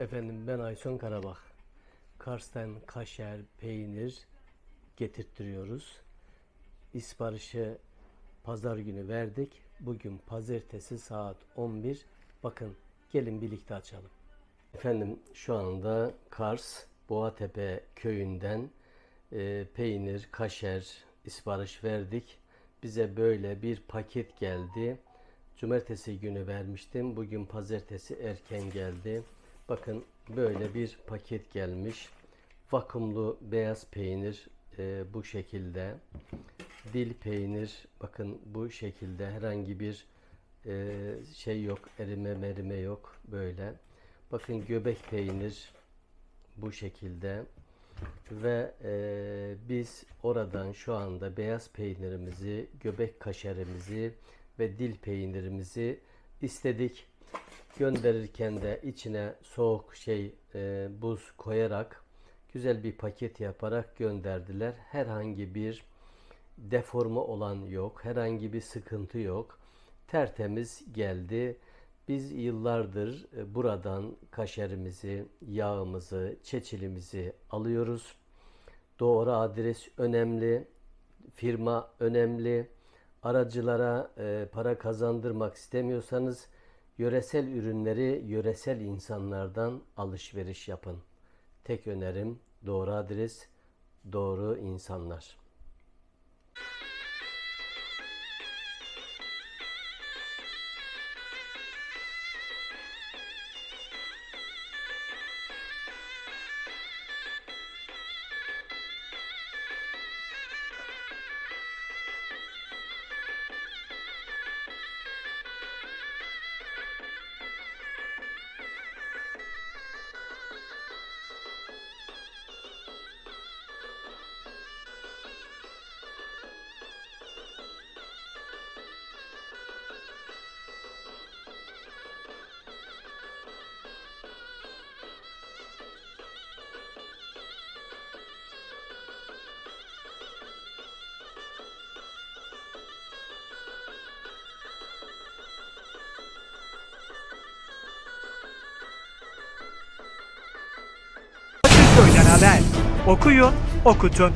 Efendim ben Ayson Karabak. Kars'tan kaşer, peynir getirttiriyoruz. İsparışı pazar günü verdik. Bugün pazartesi saat 11. Bakın gelin birlikte açalım. Efendim şu anda Kars Boğatepe köyünden e, peynir, kaşer isparış verdik. Bize böyle bir paket geldi. Cumartesi günü vermiştim. Bugün pazartesi erken geldi. Bakın böyle bir paket gelmiş. Vakumlu beyaz peynir e, bu şekilde. Dil peynir bakın bu şekilde herhangi bir e, şey yok. Erime merime yok böyle. Bakın göbek peynir bu şekilde ve e, biz oradan şu anda beyaz peynirimizi, göbek kaşarımızı ve dil peynirimizi istedik. Gönderirken de içine soğuk şey e, buz koyarak güzel bir paket yaparak gönderdiler. Herhangi bir deforme olan yok, herhangi bir sıkıntı yok. Tertemiz geldi. Biz yıllardır e, buradan kaşerimizi, yağımızı, çeçilimizi alıyoruz. Doğru adres önemli, firma önemli. Aracılara e, para kazandırmak istemiyorsanız yöresel ürünleri yöresel insanlardan alışveriş yapın. Tek önerim doğru adres, doğru insanlar. Haber. Okuyun, okutun.